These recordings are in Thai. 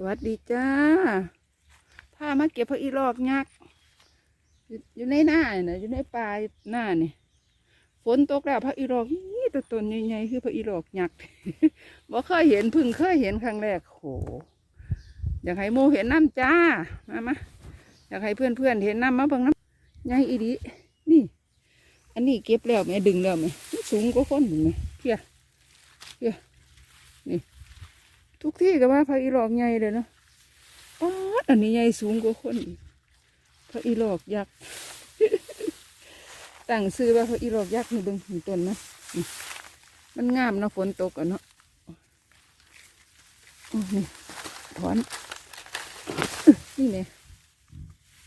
สวัสดีจ้าพามาเก็บผักอีรอกยักษ์อยู่ในหน้าน่ะอยู่ในป่าหน้านี่ฝนตกแล้วผักอีรอกนี่ตัวตนใหญ่ๆคือผักอีรอกยักษ์บ่เคยเห็นพึ่งเคยเห็นครั้งแรกโหอยากให้โมเห็นน้ำจ้ามามาอยากให้เพื่อนๆเห็นน้ำมาเบิ่งน้ำใหญ่อีดีนี่ อันนี้เก็บแล้วแม่ดึงแล้วไหมสูงกว่าคนถึงไหมเพียเพียนี่ ทุกที่ก็ว่าพระอีหลอกใหญ่เลยเนาะป๊าดอันนี้ใหญ่สูงกว่าคนอีกพระอีหลอกยักษ์ตั้งซื้อว่าพระอีหลอกยักษ์นี่เบิ่งนี่ต้นนะมันงามเนาะฝนตกอะเนาะนี่ถอนนี่ไง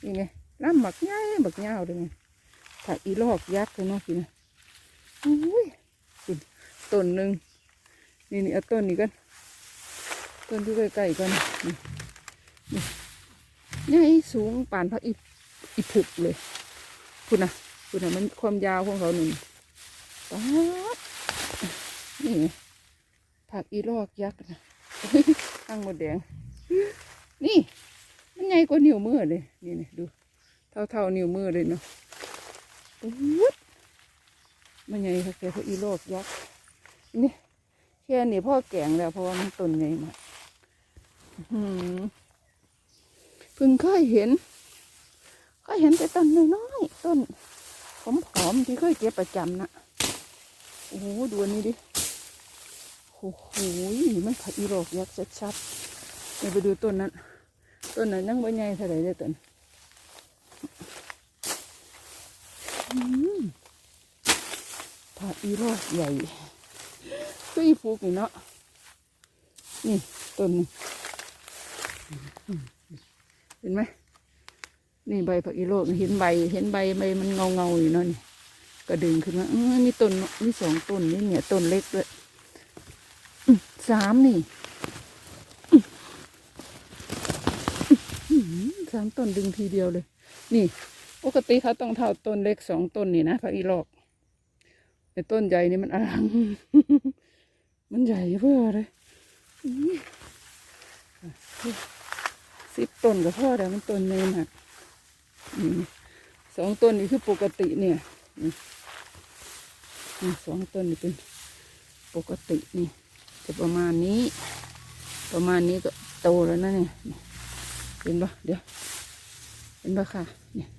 นี่ไงลำบักใหญ่บักยาวเลยไงพระอีหลอกยักษ์เลยเนาะพี่นะอุ้ยต้นหนึ่งนี่นี่เอาต้นนี้กัน ต้นที่ใกล้ๆกันนี่นี่ใหญ่สูงป่านพระอิอิผุกเลยคุณนะคุณนะมันความยาวของเขาหนึ่งป๊าดนี่ผักอีลอกยักษ์นะข้างหมดแดง นี่ มันใหญ่กว่านิ้วมือเลย นี่นี่ดูเท่าเท่านิ้วมือเลยเนาะปุ๊ดมันใหญ่ค่ะแค่พระอีลอกยักษ์นี่แค่นี้พ่อแกงแล้วเพราะว่ามันต้นใหญ่มาก เพิ่งเคยเห็นเคยเห็นแต่ต้นน้อยๆต้นผอมๆที่เคยเก็บประจำนะโอ้โหดูอันนี้ดิโอ้โหมันผักอีโรกยักษ์ชัดๆเดี๋ยวไปดูต้นนั้นต้นนั้นยังไม่ใหญ่เท่าไหร่เลยต้นผักอีโรกใหญ่ก็อีฟูกนี่เนาะนี่ต้นนี้ เห็นไหมนี่ใบผักอีโลกเห็นใบ เห็นใบใบมันเงาเงาอยู่เนาะนี่ก็ดึงขึ้นมาเออมีต้นมีสองต้นนี่เนี่ยต้นเล็กด้วยสามนี่สามต้นดึงทีเดียวเลย นี่ปกติเขาต้องเท่าต้นเล็กสองต้นนี่นะผักอีโลกแต่ต้นใหญ่นี่มันอลัง มันใหญ่เพื่อเลยอื้อ สิบต้นกับพ่อแต่มันต้นเนยหักสองต้นนี่คือปกติเนี่ยสองต้นนี่เป็นปกตินี่จะประมาณนี้ ประมาณนี้ก็โตแล้วนะเนี่ยเห็นปะเดี๋ยวเห็นปะค่ะเนี่ย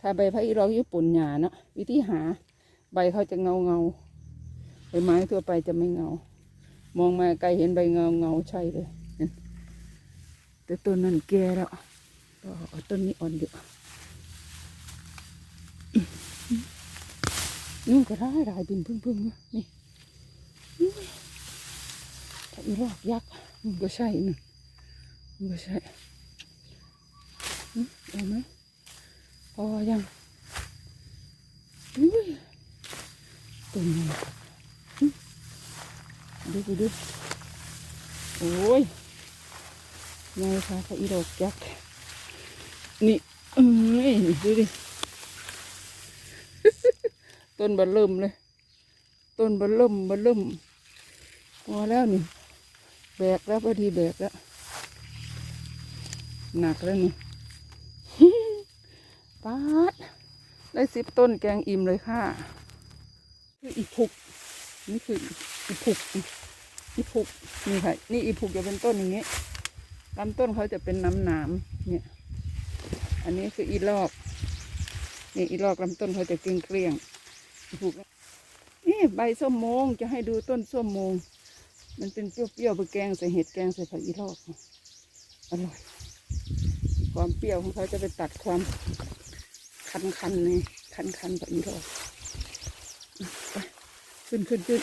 ถ้าใบพระอีรอกญี่ปุ่นหยาเนาะวิธีหา ใบเขาจะเงาเงาใบไม้ทั่วไปจะไม่เงามองมาไกลเห็นใบเงาเงาใช่เลย แต่ต้นนั้นแก่แล้วเอาต้นนี้อ่อนอยู่นู่นก็ได้รายบินพึ่งพึ่งนะนี่อุ้ยถ้าอีรอกยักษ์มันก็ใช่นะมันก็ใช่เอาไหมพอยังอุ้ยต้นนี้ดูดูดูโอ้ย ไงคะพระอีดอกยักษ์นี่เอ้ยนี่ดูดิ ต้นบันเริ่มเลย ต้นบันเริ่มบันเริ่มพอแล้วนี่ แบกแล้วพอดีแบกแล้ว หนักแล้วนี่ปาด ได้สิบต้นแกงอิ่มเลยค่ะ คืออีพุก นี่คืออีพุก อีพุก นี่ค่ะ นี่อีพุกจะเป็นต้นอย่างเงี้ย ลำต้นเขาจะเป็นน้ำหนามเนี่ย อันนี้คืออีลอก นี่อีลอกลำต้นเขาจะเกลี้ยงเกลี้ยงๆผูกนี่ใบส้มโมงจะให้ดูต้นส้มโมง มันเป็นเปรี้ยวๆไปแกงใส่เห็ดแกงใส่ผักอีลอกอร่อย ความเปรี้ยวของเขาจะไปตัดความคันๆนี่คันๆผักอีลอกไปขึ้นขึ้นขึ้น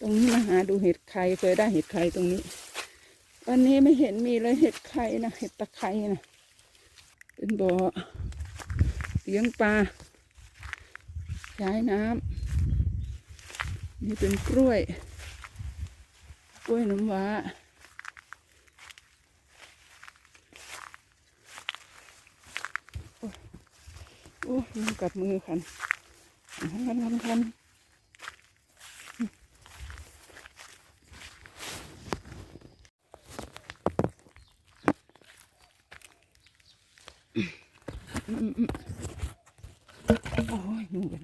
ตรงนี้มาหาดูเห็ดไข่เคยได้เห็ดไข่ตรงนี้ วันนี้ไม่เห็นมีเลยเห็ดไข่นะเห็ดตะไคร่นะเป็นบ่อเลี้ยงปลาใช้น้ำนี่เป็นกล้วย กล้วยน้ำว้าโอ้ยมันกัดมือคันคันคันคัน โอ้ยยุ่งกัน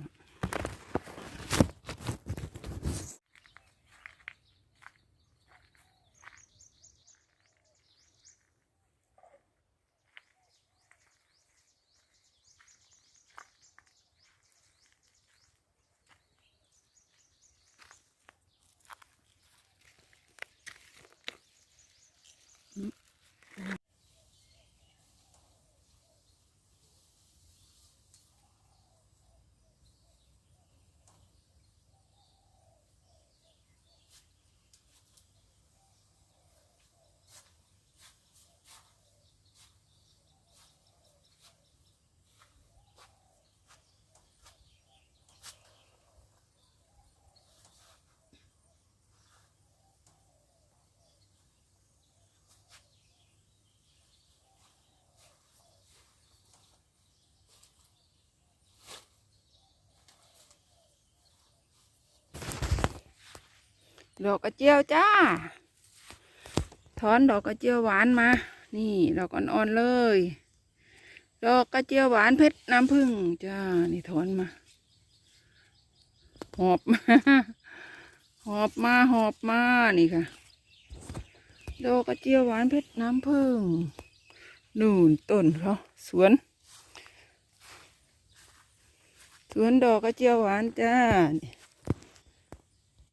ดอกกระเจียวจ้า ถอนดอกกระเจียวหวานมา นี่ดอกอ่อนๆเลย ดอกกระเจียวหวานเพชรน้ำผึ้งจ้า นี่ถอนมา หอบมา หอบมาหอบมานี่ค่ะ ดอกกระเจียวหวานเพชรน้ำผึ้งนู่นต้นเขาสวนสวนดอกกระเจียวหวานจ้านี่